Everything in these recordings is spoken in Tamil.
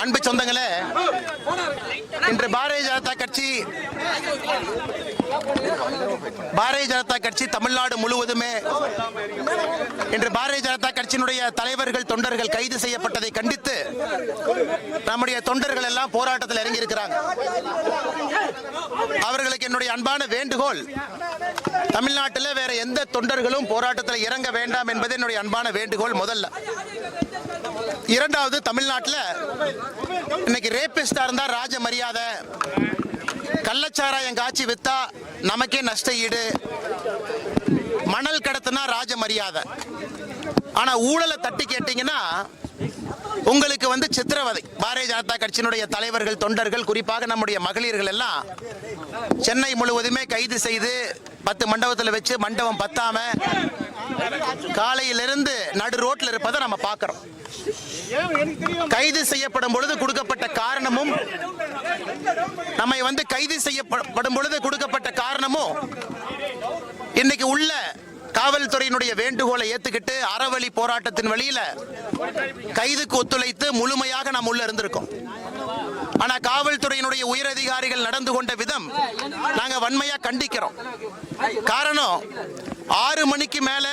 அன்பு சொந்தங்களே இன்று பாரதிய ஜனதா கட்சி பாரதிய ஜனதா கட்சி தமிழ்நாடு முழுவதுமே இன்று பாரதிய ஜனதா கட்சியினுடைய தலைவர்கள் தொண்டர்கள் கைது செய்யப்பட்டதை கண்டித்து நம்முடைய தொண்டர்கள் எல்லாம் போராட்டத்தில் இறங்கியிருக்கிறாங்க. அவர்களுக்கு என்னுடைய அன்பான வேண்டுகோள் தமிழ்நாட்டில் வேற எந்த தொண்டர்களும் போராட்டத்தில் இறங்க வேண்டாம் என்பது என்னுடைய அன்பான வேண்டுகோள் முதல்ல. இரண்டாவது தமிழ்நாட்டில் இன்னைக்கு ரேபிஸ்டா இருந்தா ராஜ மரியாதை கள்ளச்சாராயம் காய்ச்சி வித்தா நமக்கே நஷ்ட ஈடு மணல் கடத்தினா ராஜ மரியாதை. ஆனா ஊழலை தட்டி கேட்டீங்கன்னா உங்களுக்கு வந்து சித்திரவதை. பாரதிய ஜனதா கட்சியினுடைய தலைவர்கள் தொண்டர்கள் குறிப்பாக நம்முடைய மகளிர்கள் எல்லாம் சென்னை முழுவதுமே கைது செய்து பத்து மண்டபத்தில் வச்சு மண்டபம் பத்தாம காலையிலிருந்து நடு ரோட்ல இருப்பதை நம்ம பார்க்கிறோம். கைது செய்யப்படும் பொழுது கொடுக்கப்பட்ட காரணமும் நம்மை வந்து கைது செய்யப்படும் பொழுது கொடுக்கப்பட்ட காரணமும் இன்னைக்கு உள்ள காவல்துறையினுடைய வேண்டுகோளை ஏத்துக்கிட்டு அறவழி போராட்டத்தின் வழியில கைதுக்கு ஒத்துழைத்து முழுமையாக நாம் உள்ள இருந்திருக்கோம். ஆனா காவல்துறையினுடைய உயரதிகாரிகள் நடந்து கொண்ட விதம் நாங்க வன்மையா கண்டிக்கிறோம். காரணம் ஆறு மணிக்கு மேல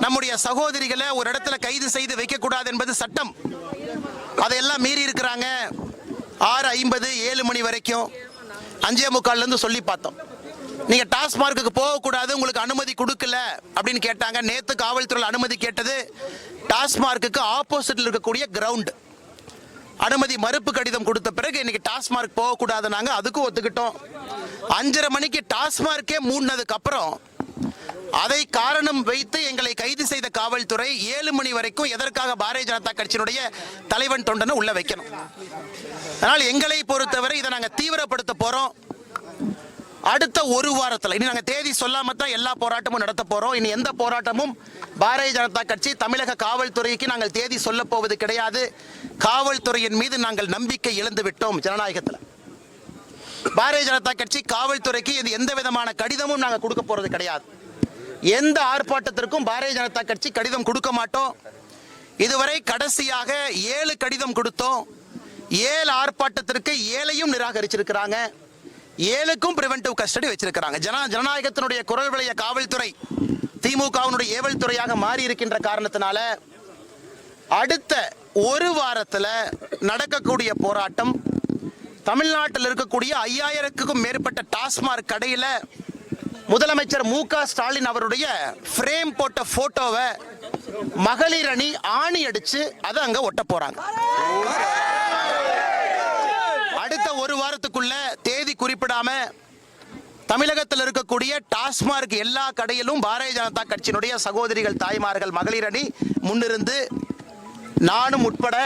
நம்முடைய சகோதரிகளை ஒரு இடத்துல கைது செய்து வைக்க கூடாது என்பது சட்டம். அதையெல்லாம் மீறி இருக்கிறாங்க. ஆறு ஐம்பது ஏழு மணி வரைக்கும் அஞ்சே முக்கால்ல இருந்து சொல்லி பார்த்தோம். நீங்க டாஸ்மார்க்குக்கு போகக்கூடாது உங்களுக்கு அனுமதி கொடுக்கல அப்படின்னு கேட்டாங்க. நேத்து காவல்துறை அனுமதி கேட்டது டாஸ்மார்க்குக்கு ஆப்போசிட்ல இருக்கக்கூடிய கிரவுண்ட். அனுமதி மறுப்பு கடிதம் கொடுத்த பிறகு இன்னைக்கு டாஸ்மார்க் போகக்கூடாதுனாங்க அதுக்கும் ஒத்துக்கிட்டோம். அஞ்சரை மணிக்கு டாஸ்மார்க்கே மூடினதுக்கு அப்புறம் அதை காரணம் வைத்து எங்களை கைது செய்த காவல்துறை ஏழு மணி வரைக்கும் எதற்காக பாரதிய ஜனதா கட்சியினுடைய தலைவன் தொண்டனை உள்ள வைக்கணும். அதனால் எங்களை பொறுத்தவரை இதை நாங்கள் தீவிரப்படுத்த போறோம். அடுத்த ஒரு வாரத்தில் இனி நாங்கள் தேதி சொல்லாம தான் எல்லா போராட்டமும் நடத்த போறோம். இனி எந்த போராட்டமும் பாரதிய ஜனதா கட்சி தமிழக காவல்துறைக்கு நாங்கள் தேதி சொல்ல போவது கிடையாது. காவல்துறையின் மீது நாங்கள் நம்பிக்கை இழந்து விட்டோம் ஜனநாயகத்தில். பாரதிய ஜனதா கட்சி காவல்துறைக்கு இது எந்த விதமான கடிதமும் நாங்கள் கொடுக்க போறது கிடையாது. எந்த ஆர்ப்பாட்டத்திற்கும் பாரதிய ஜனதா கட்சி கடிதம் கொடுக்க மாட்டோம். இதுவரை கடைசியாக ஏழு கடிதம் கொடுத்தோம். ஏழு ஆர்ப்பாட்டத்திற்கு ஏழையும் நிராகரிச்சிருக்கிறாங்க. ஏழுக்கும் பிரிவென்டிவ் கஸ்டடி வச்சிருக்கிறாங்க. ஜன ஜனநாயகத்தினுடைய குரல் விளைய காவல்துறை திமுகவினுடைய ஏவல் துறையாக மாறி இருக்கின்ற காரணத்தினால அடுத்த ஒரு வாரத்தில் நடக்கக்கூடிய போராட்டம் தமிழ்நாட்டில் இருக்கக்கூடிய ஐயாயிரத்துக்கும் மேற்பட்ட டாஸ்மாக் கடையில் முதலமைச்சர் மு க ஸ்டாலின் அவருடைய ஃப்ரேம் போட்ட போட்டோவை மகளிர் அணி ஆணி அடிச்சு அதை அங்க ஒட்ட போறாங்க. அடுத்த ஒரு வாரத்துக்குள்ள தேதி குறிப்பிடாம தமிழகத்தில் இருக்கக்கூடிய டாஸ்மார்க் எல்லா கடையிலும் பாரதிய ஜனதா கட்சியினுடைய சகோதரிகள் தாய்மார்கள் மகளிர் அணி முன்னிருந்து நானும் உட்பட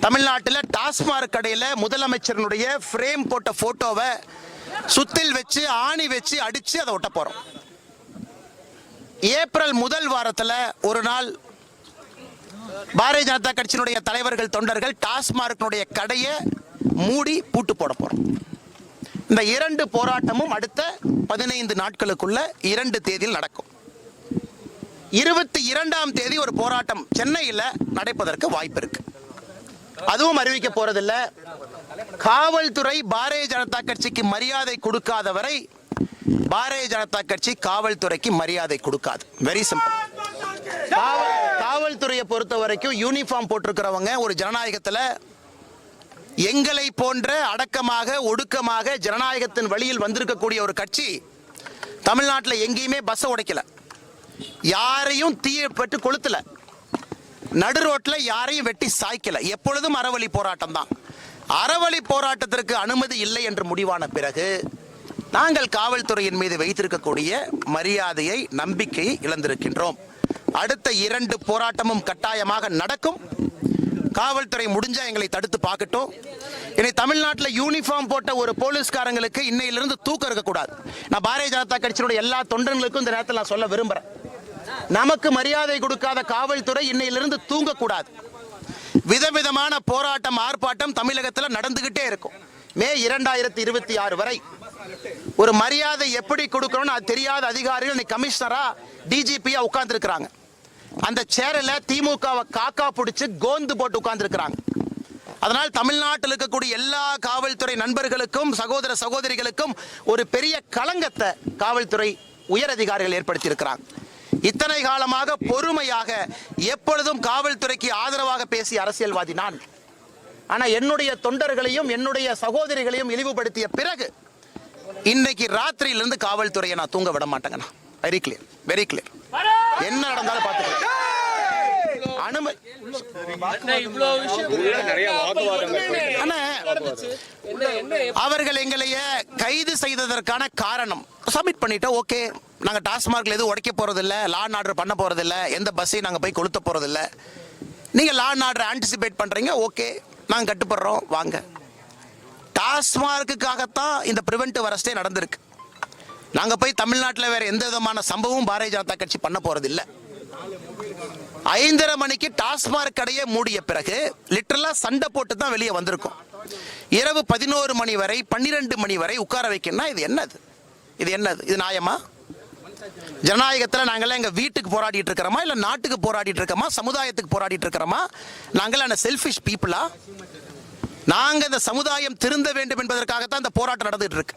தமிழ்நாட்டில் டாஸ்மார்க் கடையில் முதலமைச்சரனுடைய ஃப்ரேம் போட்ட போட்டோவை சுத்தில் வச்சு ஆணி வச்சு அடிச்சு அதை ஒட்ட போறோம். ஏப்ரல் முதல் வாரத்தில் ஒரு நாள் பாரதிய ஜனதா கட்சியினுடைய தலைவர்கள் தொண்டர்கள் டாஸ்மார்க்கினுடைய கடையை மூடி பூட்டு போட போறோம். இந்த இரண்டு போராட்டமும் அடுத்த பதினைந்து நாட்களுக்குள்ள இரண்டு தேதியில் நடக்கும். இருபத்தி இரண்டாம் தேதி ஒரு போராட்டம் சென்னையில் நடப்பதற்கு வாய்ப்பு இருக்கு. அதுவும் அறிவிக்க போறதில்ல. காவல்துறை பாரதிய ஜனதா கட்சிக்கு மரியாதை கொடுக்காத வரை பாரதிய ஜனதா கட்சி காவல்துறைக்கு மரியாதை கொடுக்காது. வெரி சிம்பிள் காவல்துறையை பொறுத்த வரைக்கும் யூனிஃபார்ம் போட்டிருக்கிறவங்க ஒரு ஜனநாயகத்தில் எங்களை போன்ற அடக்கமாக ஒடுக்கமாக ஜனநாயகத்தின் வழியில் வந்திருக்கக்கூடிய ஒரு கட்சி தமிழ்நாட்டில் எங்கேயுமே பஸ்ஸை உடைக்கல. யாரையும் தீயப்பட்டு கொளுத்தலை. நடு ரோட்ல யாரையும் வெட்டி சாய்க்கல. எப்பொழுதும் அறவழி போராட்டம் தான். அறவழி போராட்டத்திற்கு அனுமதி இல்லை என்று முடிவான பிறகு நாங்கள் காவல்துறையின் மீது வைத்திருக்கக்கூடிய மரியாதையை நம்பிக்கையை இழந்திருக்கின்றோம். அடுத்த இரண்டு போராட்டமும் கட்டாயமாக நடக்கும். காவல்துறை முடிஞ்சா எங்களை தடுத்து பார்க்கட்டும். இனி தமிழ்நாட்டில் யூனிஃபார்ம் போட்ட ஒரு போலீஸ்காரங்களுக்கு இன்னையிலிருந்து தூக்கம் இருக்கக்கூடாது. நான் பாரதிய ஜனதா கட்சியினுடைய எல்லா தொண்டர்களுக்கும் இந்த நேரத்தில் நான் சொல்ல விரும்புகிறேன் நமக்கு மரியாதை கொடுக்காத காவல்துறை இன்னையிலிருந்து தூங்கக்கூடாது. விதவிதமான போராட்டம் ஆர்ப்பாட்டம் தமிழகத்தில் நடந்துகிட்டே இருக்கும். மே இரண்டாயிரத்தி இருபத்தி ஆறு வரை. ஒரு மரியாதை எப்படி கொடுக்கணும்னு அது தெரியாத அதிகாரிகள் இன்னைக்கு கமிஷனரா டிஜிபியா உட்கார்ந்துருக்கிறாங்க. அந்த சேரல திமுகவை காக்கா பிடிச்சி கோந்து போட்டு உட்கார்ந்துருக்கிறாங்க. அதனால் தமிழ்நாட்டில் இருக்கக்கூடிய எல்லா காவல்துறை நண்பர்களுக்கும் சகோதர சகோதரிகளுக்கும் ஒரு பெரிய களங்கத்தை காவல்துறை உயர் அதிகாரிகள் ஏற்படுத்தியிருக்கிறாங்க. இத்தனை காலமாக பொறுமையாக எப்பொழுதும் காவல்துறைக்கு ஆதரவாக பேசிய அரசியல்வாதி நான் ஆனா என்னுடைய தொண்டர்களையும் என்னுடைய சகோதரிகளையும் இழிவுபடுத்திய பிறகு இன்னைக்கு ராத்திரியிலிருந்து காவல்துறையை நான் தூங்க விட மாட்டேங்கண்ணா. வெரி கிளியர் வெரி கிளியர் என்ன நடந்தாலும் பார்த்துக்கலாம். அனுமதி அண்ணா, அவர்கள் எங்களைய கைது செய்ததற்கான காரணம். சப்மிட் பண்ணிட்டோம் ஓகே நாங்க டாஸ்மார்க்ல எதுவும் உடைக்க போறது இல்ல லா அண்ட் ஆர்டர் பண்ண போறது இல்ல எந்த பஸ்ஸையும் நாங்க போய் கொளுத்த போறது இல்ல நீங்க லா அண்ட் ஆர்டர் ஆன்டிசிபேட் பண்றீங்க ஓகே நாங்க கட்டுப்படுறோம் வாங்க. டாஸ்மார்க்குக்காகத்தான் இந்த பிரிவென்டிவ் அரஸ்டே நடந்திருக்கு. நாங்க போய் தமிழ்நாட்டில் வேற எந்த விதமான சம்பவமும் பாரதிய ஜனதா கட்சி பண்ண போறது இல்ல ஐந்தரை மணிக்கு டாஸ்மார்க் கடையை மூடிய பிறகு லிட்டரலாக சண்டை போட்டு தான் வெளியே வந்திருக்கோம். இரவு பதினோரு மணி வரை பன்னிரெண்டு மணி வரை உட்கார வைக்கணும்னா இது என்னது? இது என்னது? இது நியாயமா? ஜனநாயகத்தில் நாங்களாம் எங்கள் வீட்டுக்கு போராடிட்டு இருக்கிறோமா? இல்லை நாட்டுக்கு போராடிட்டு இருக்கோமா? சமுதாயத்துக்கு போராடிட்டு இருக்கிறோமா? நாங்களாம் என்ன செல்ஃபிஷ் பீப்புளா நாங்கள் இந்த சமுதாயம் திருந்த வேண்டும் என்பதற்காகத்தான் இந்த போராட்டம் நடந்துட்டு இருக்கு.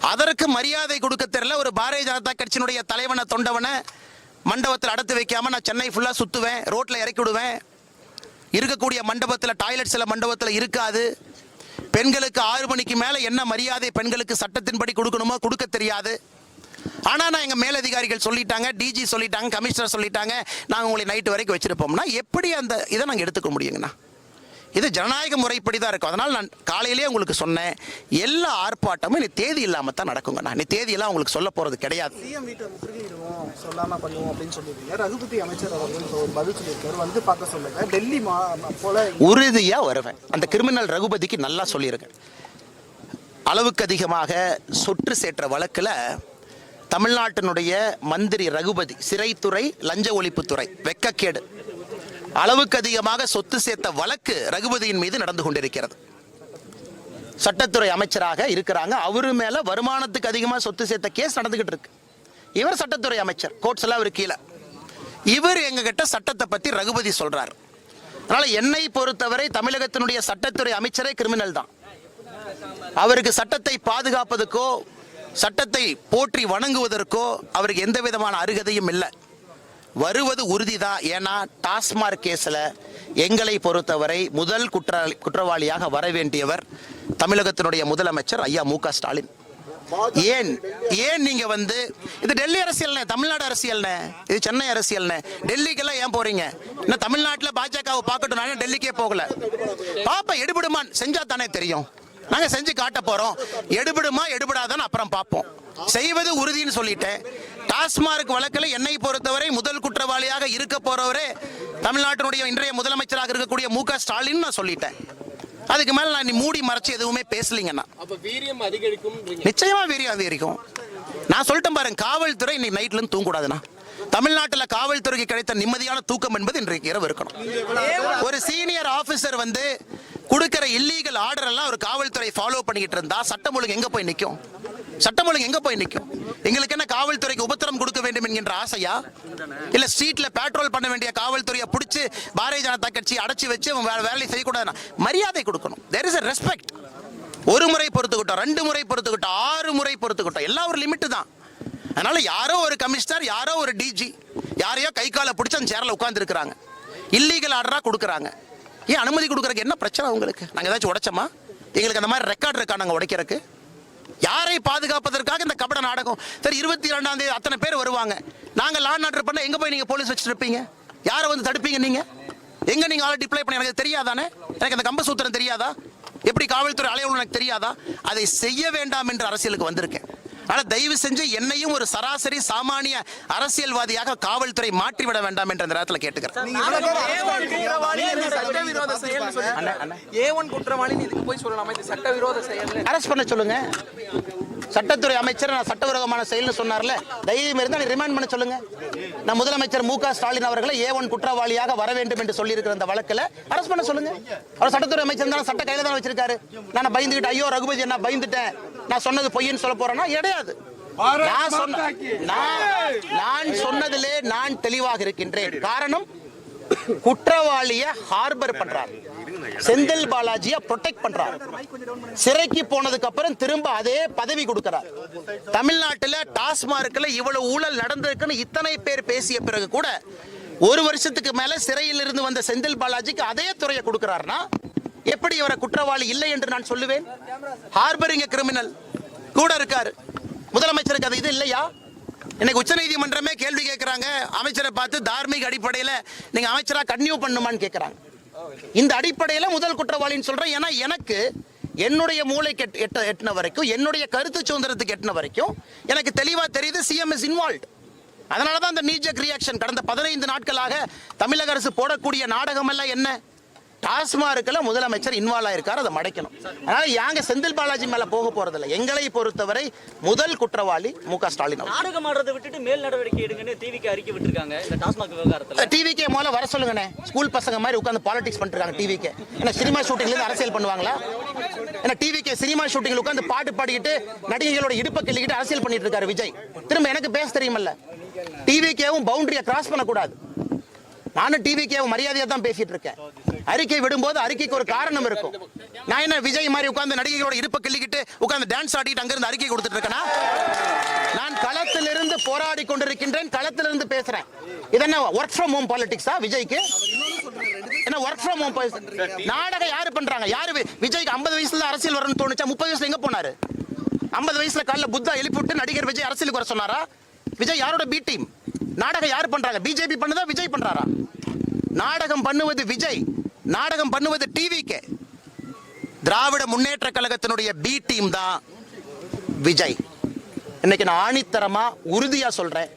அதற்கு மரியாதை கொடுக்க தெரியல. ஒரு பாரதிய ஜனதா கட்சியினுடைய தலைவனை தொண்டவனை மண்டபத்தில் அடத்து வைக்காம நான் சென்னை ஃபுல்லாக சுற்றுவேன் ரோட்டில் இறக்கி விடுவேன் இருக்கக்கூடிய மண்டபத்தில் டாய்லெட் சில மண்டபத்தில் இருக்காது. பெண்களுக்கு ஆறு மணிக்கு மேலே என்ன மரியாதை பெண்களுக்கு சட்டத்தின்படி கொடுக்கணுமோ கொடுக்க தெரியாது. ஆனால் நான் எங்கள் மேலதிகாரிகள் சொல்லிட்டாங்க டிஜி சொல்லிட்டாங்க கமிஷனர் சொல்லிட்டாங்க நாங்கள் உங்களை நைட்டு வரைக்கும் வச்சுருப்போம்னா எப்படி அந்த இதை நாங்கள் எடுத்துக்க முடியுங்கண்ணா? இது ஜனநாயக முறைப்படி தான் இருக்கும். அதனால் நான் காலையிலேயே உங்களுக்கு சொன்னேன் எல்லா ஆர்ப்பாட்டமும் நீ தேதி இல்லாமல் தான் நடக்குங்கண்ணா நீ தேதியெல்லாம் உங்களுக்கு சொல்ல போகிறது கிடையாது. சிஎம் வீட்டை முற்றுகையிடுவோம் சொல்லாம பண்ணுவோம் அப்படின்னு சொல்லியிருக்கீங்க. ரகுபதி அமைச்சர் அவர்கள் பதில் சொல்லியிருக்காரு. வந்து பார்க்க சொல்லுங்க. டெல்லி போல உறுதியா வருவேன். அந்த கிரிமினல் ரகுபதிக்கு நல்லா சொல்லியிருக்கேன். அளவுக்கு அதிகமாக சொற்று சேற்ற வழக்குல தமிழ்நாட்டினுடைய மந்திரி ரகுபதி சிறைத்துறை லஞ்ச ஒழிப்புத்துறை வெக்கக்கேடு. அளவுக்கு அதிகமாக சொத்து சேர்த்த வழக்கு ரகுபதியின் மீது நடந்து கொண்டிருக்கிறது. சட்டத்துறை அமைச்சராக இருக்கிறாங்க. அவரு மேல வருமானத்துக்கு அதிகமாக சொத்து சேர்த்த கேஸ் நடந்துகிட்டு இருக்கு. இவர் சட்டத்துறை அமைச்சர். கோர்ட்ஸ் எல்லாம் அவர் கீழே. இவர் எங்ககிட்ட சட்டத்தை பத்தி ரகுபதி சொல்றார். அதனால என்னை பொறுத்தவரை தமிழகத்தினுடைய சட்டத்துறை அமைச்சரே கிரிமினல் தான். அவருக்கு சட்டத்தை பாதுகாப்பதற்கோ சட்டத்தை போற்றி வணங்குவதற்கோ அவருக்கு எந்த விதமான அருகதையும் இல்லை. வருவது உறுதிதான் ஏன்னா டாஸ்மார்க் கேஸில் எங்களை பொறுத்தவரை முதல் குற்றவாளி குற்றவாளியாக வர வேண்டியவர் தமிழகத்தினுடைய முதலமைச்சர் ஐயா மு ஸ்டாலின். ஏன் ஏன் நீங்க வந்து இது டெல்லி அரசியல்னே தமிழ்நாடு அரசியல்னே இது சென்னை அரசியல்னே டெல்லிக்கெல்லாம் ஏன் போறீங்க? இன்னும் தமிழ்நாட்டில் பாஜகவை பார்க்கட்டும் நான் டெல்லிக்கே போகல. பாப்பா எடுபடுமான் செஞ்சா தானே தெரியும். நாங்க செஞ்சு காட்ட போறோம். எடுபடுமா எடுபடாதான்னு அப்புறம் பார்ப்போம். செய்வது உறுதின்னு சொல்லிட்டேன். டாஸ்மார்க் வழக்கில் என்னை பொறுத்தவரை முதல் குற்றவாளியாக இருக்க போறவரே தமிழ்நாட்டினுடைய இன்றைய முதலமைச்சராக இருக்கக்கூடிய மு க ஸ்டாலின் நான் சொல்லிட்டேன். அதுக்கு மேல நான் நீ மூடி மறைச்சு எதுவுமே பேசலீங்கண்ணா அப்ப வீரியம் அதிகரிக்கும் நிச்சயமா வீரியம் அதிகரிக்கும். நான் சொல்லிட்டேன் பாருங்க காவல்துறை இன்னைக்கு நைட்ல இருந்து தூங்கக்கூடாதுண்ணா. தமிழ்நாட்டில் காவல்துறைக்கு கிடைத்த நிம்மதியான தூக்கம் என்பது இன்றைக்கு இரவு இருக்கணும். ஒரு சீனியர் ஆபீசர் வந்து கொடுக்கிற இல்லீகல் ஆர்டர் எல்லாம் ஒரு காவல்துறை ஃபாலோ பண்ணிக்கிட்டு இருந்தா சட்டம் ஒழுங்கு எங்க போய் நிற்கும் சட்டம் ஒழுங்கு எங்க போய் நிற்கும் எங்களுக்கு என்ன காவல்துறைக்கு உபத்திரம் கொடுக்க வேண்டும் என்கின்ற ஆசையா? இல்ல ஸ்ட்ரீட்ல பெட்ரோல் பண்ண வேண்டிய காவல்துறையை பிடிச்சி பாரதிய ஜனதா கட்சி அடைச்சி வச்சு அவன் வேலையை செய்யக்கூடாது மரியாதை கொடுக்கணும். தேர் இஸ் a ரெஸ்பெக்ட் ஒரு முறை பொறுத்துக்கிட்டோம் ரெண்டு முறை பொறுத்துக்கிட்டோம் ஆறு முறை பொறுத்துக்கிட்டோம். எல்லாம் ஒரு லிமிட்டு தான். அதனால யாரோ ஒரு கமிஷனர் யாரோ ஒரு டிஜி யாரையோ கை காலை பிடிச்சி அந்த சேரில் உட்காந்துருக்குறாங்க இல்லீகல் ஆர்டரா கொடுக்குறாங்க. ஏன் அனுமதி கொடுக்குறதுக்கு என்ன பிரச்சனை உங்களுக்கு? நாங்கள் ஏதாச்சும் உடைச்சோமா? எங்களுக்கு அந்த மாதிரி ரெக்கார்ட் இருக்கா நாங்கள் உடைக்கிறதுக்கு? யாரை பாதுகாப்பதற்காக இந்த கபட நாடகம்? சரி இருபத்தி ரெண்டாம் தேதி அத்தனை பேர் வருவாங்க. நாங்கள் லான் ஆர்டர் பண்ண எங்கே போய் நீங்கள் போலீஸ் வச்சிருப்பீங்க? யாரை வந்து தடுப்பீங்க நீங்கள் எங்கே நீங்கள் ஆளை டிப்ளை பண்ண? எனக்கு தெரியாதானே? எனக்கு அந்த கம்பசூத்திரம் தெரியாதா? எப்படி காவல்துறை அலைவலம் எனக்கு தெரியாதா? அதை செய்ய வேண்டாம் என்று அரசியலுக்கு வந்திருக்கேன். ஆனா தயவு செஞ்சு என்னையும் ஒரு சராசரி சாமானிய அரசியல்வாதியாக காவல்துறை மாற்றிவிட வேண்டாம் என்ற நேரத்தில் கேட்டுக்கிறேன். அரெஸ்ட் பண்ண சொல்லுங்க. சட்டத்துறை அமைச்சர் நான் சட்டவிரோதமான செயல்னு சொன்னார்ல தைரியம் இருந்தால் ரிமாண்ட் பண்ண சொல்லுங்க. நான் முதலமைச்சர் மு க ஸ்டாலின் அவர்களை ஏ ஒன் குற்றவாளியாக வர வேண்டும் என்று சொல்லியிருக்கிற அந்த வழக்கில் அரெஸ்ட் பண்ண சொல்லுங்க. அவர் சட்டத்துறை அமைச்சர் தான் சட்ட கையில தான் வச்சிருக்காரு. நான் பயந்துகிட்டு ஐயோ ரகுபதி என்ன பயந்துட்டேன். நான் சொன்னது பொய்ன்னு சொல்ல போறேன்னா கிடையாது நான் சொன்ன நான் நான் சொன்னதிலே நான் தெளிவாக இருக்கின்றேன். காரணம் குற்றவாளிய ஹார்பர் பண்றாரு. செந்தில் பாலாஜியை ப்ரொடெக்ட் பண்றாரு. சிறைக்கு போனதுக்கு அப்புறம் திரும்ப அதே பதவி கொடுக்கிறார். தமிழ்நாட்டுல டாஸ்மார்க்ல இவ்வளவு ஊழல் நடந்திருக்குன்னு இத்தனை பேர் பேசிய பிறகு கூட ஒரு வருஷத்துக்கு மேல சிறையில் இருந்து வந்த செந்தில் பாலாஜிக்கு அதே துறையை கொடுக்கிறார்னா எப்படி இவரை குற்றவாளி இல்லை என்று நான் சொல்லுவேன்? ஹார்பரிங் கிரிமினல் கூட இருக்காரு. முதலமைச்சருக்கு அது இது இல்லையா? இன்னைக்கு உச்சநீதிமன்றமே கேள்வி கேட்குறாங்க. அமைச்சரை பார்த்து தார்மீக அடிப்படையில் நீங்கள் அமைச்சராக கன்னியூ பண்ணுமான்னு கேட்குறாங்க. இந்த அடிப்படையில் முதல் குற்றவாளின்னு சொல்கிறேன் ஏன்னா எனக்கு என்னுடைய மூளைக்கு கெட் எட்ட எட்டின வரைக்கும் என்னுடைய கருத்து சுதந்திரத்துக்கு எட்டின வரைக்கும் எனக்கு தெளிவாக தெரியுது சிஎம் இஸ் இன்வால்வ் அதனால தான் அந்த நீஜக் ரியாக்ஷன் கடந்த பதினைந்து நாட்களாக தமிழக அரசு போடக்கூடிய நாடகமெல்லாம் என்ன? டாஸ்மார்க்ல முதலமைச்சர் இன்வால்வ் ஆயிருக்காரு அதை மடைக்கணும். அதனால யாங்க செந்தில் பாலாஜி மேல போக போறதில்லை. எங்களை பொறுத்தவரை முதல் குற்றவாளி மு க ஸ்டாலின் நாடகம் ஆடுறதை விட்டுட்டு மேல் நடவடிக்கை எடுங்கன்னு டிவிக்கு அறிக்கை விட்டுருக்காங்க இந்த டாஸ்மாக் விவகாரத்துல. டிவிக்கே முதல்ல வர சொல்லுங்கண்ணே. ஸ்கூல் பசங்க மாதிரி உட்காந்து பாலிடிக்ஸ் பண்ணிட்டு இருக்காங்க டிவிக்கே என்ன சினிமா ஷூட்டிங்ல இருந்து அரசியல் பண்ணுவாங்களா? என்ன டிவிக்கே சினிமா ஷூட்டிங்ல உட்காந்து பாட்டு பாடிக்கிட்டு நடிகைகளோட இடுப்பை கிள்ளிக்கிட்டு அரசியல் பண்ணிட்டு இருக்காரு விஜய். திரும்ப எனக்கு பேச தெரியுமல்ல. டிவிக்கேவும் பவுண்டரியை கிராஸ் பண்ணக்கூடாது. நானும் டிவிக்கேவும் மரியாதையாக தான் பேசிட்டு இருக்கேன். அறிக்கை விடும்போது அறிக்கைக்கு ஒரு காரணம் இருக்கும். நான் என்ன விஜய் மாதிரி உட்காந்து நடிகைகளோட இடுப்பை கிள்ளிக்கிட்டு உட்காந்து டான்ஸ் ஆடிட்டு அங்கிருந்து அறிக்கை கொடுத்துட்டு இருக்கேனா? நான் களத்திலிருந்து போராடி கொண்டிருக்கின்றேன் களத்திலிருந்து பேசுறேன். இது என்ன ஒர்க் ஃப்ரம் ஹோம் பாலிடிக்ஸா விஜய்க்கு? என்ன ஒர்க் ஃப்ரம் ஹோம் நாடகம் யாரு பண்றாங்க? யாரு விஜய்க்கு 50 வயசுல அரசியல் வரணும்னு தோணுச்சா? முப்பது வயசுல எங்க போனாரு? 50 வயசுல காலைல புத்தா எழுப்பி விட்டு நடிகர் விஜய் அரசியலுக்கு வர சொன்னாரா? விஜய் யாரோட பி டீம் நாடகம் யார் பண்றாங்க? பிஜேபி பண்ணுதா? விஜய் பண்றாரா? நாடகம் பண்ணுவது விஜய். நாடகம் பண்ணுவது டிவிக்கு திராவிட முன்னேற்ற கழகத்தினுடைய பி டீம் தான் விஜய். இன்னைக்கு நான் ஆணித்தரமா உறுதியா சொல்றேன்.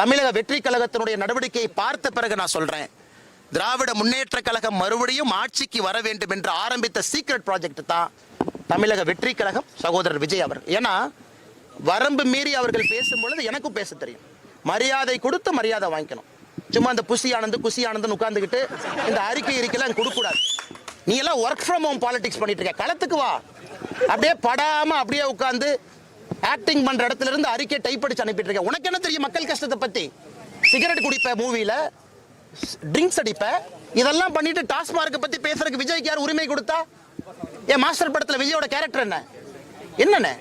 தமிழக வெற்றி கழகத்தினுடைய நடவடிக்கையை பார்த்த பிறகு நான் சொல்றேன். திராவிட முன்னேற்ற கழகம் மறுபடியும் ஆட்சிக்கு வர வேண்டும் என்று ஆரம்பித்த சீக்ரெட் ப்ராஜெக்ட் தான் தமிழக வெற்றி கழகம் சகோதரர் விஜய் அவர். ஏன்னா வரம்பு மீறி அவர்கள் பேசும் பொழுது எனக்கும் பேச தெரியும். மரியாதை கொடுத்து மரியாதை வாங்கிக்கணும். சும்மா இந்த புசி ஆனந்து குசி ஆனந்தன் இந்த அறிக்கை இருக்கலாம் கொடுக்கூடாது நீ எல்லாம் ஒர்க் ஃப்ரம் ஹோம் பாலிடிக்ஸ் பண்ணிட்டு இருக்க. களத்துக்கு வா. அப்படியே படாம அப்படியே உட்காந்து ஆக்டிங் பண்ற இடத்துல இருந்து அறிக்கை டைப் அடிச்சு அனுப்பிட்டு இருக்க. உனக்கு என்ன தெரியும் மக்கள் கஷ்டத்தை பத்தி? சிகரெட் குடிப்ப மூவியில் ட்ரிங்க்ஸ் அடிப்ப. இதெல்லாம் பண்ணிட்டு டாஸ்மார்க்கை பத்தி பேசுறதுக்கு விஜய்க்கு யார் உரிமை கொடுத்தா? என் மாஸ்டர் படத்துல விஜயோட கேரக்டர் என்ன? என்னண்ணே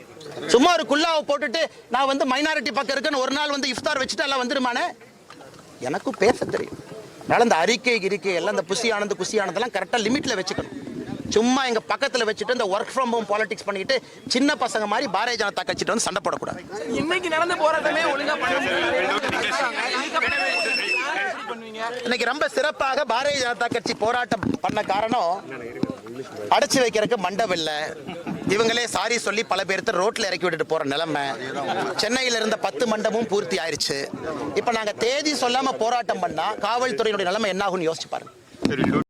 சும்மா ஒரு குல்லாவை போட்டுட்டு நான் வந்து மைனாரிட்டி பக்கம் இருக்குன்னு ஒரு நாள் வந்து இஃப்தார் வச்சுட்டு எல்லாம் வந்துருமானே? எனக்கும் பேச தெரியும். அதனால இந்த அறிக்கை இருக்கை எல்லாம் இந்த புசி ஆனந்து குசி ஆனந்தெல்லாம் கரெக்டாக லிமிட்ல வச்சுக்கணும். சும்மா எங்க பக்கத்துல வச்சுட்டு இந்த ஒர்க் ஃப்ரம் ஹோம் பாலிடிக்ஸ் பண்ணிட்டு சின்ன பசங்க மாதிரி பாரதிய ஜனதா கட்சிட்டு வந்து சண்டை போடக்கூடாது. இன்னைக்கு நடந்த போராட்டமே இன்னைக்கு ரொம்ப சிறப்பாக பாரதிய ஜனதா கட்சி போராட்டம் பண்ண காரணம் அடைச்சு வைக்கிறதுக்கு மண்டபம் இல்ல. இவங்களே சாரி சொல்லி பல பேர்த்த ரோட்ல இறக்கி விட்டுட்டு போற நிலைமை. சென்னையில இருந்த பத்து மண்டபமும் பூர்த்தி ஆயிருச்சு. இப்ப நாங்க தேதி சொல்லாம போராட்டம் பண்ணா காவல்துறையினுடைய நிலைமை என்ன ஆகும்னு யோசிச்சு பாருங்க.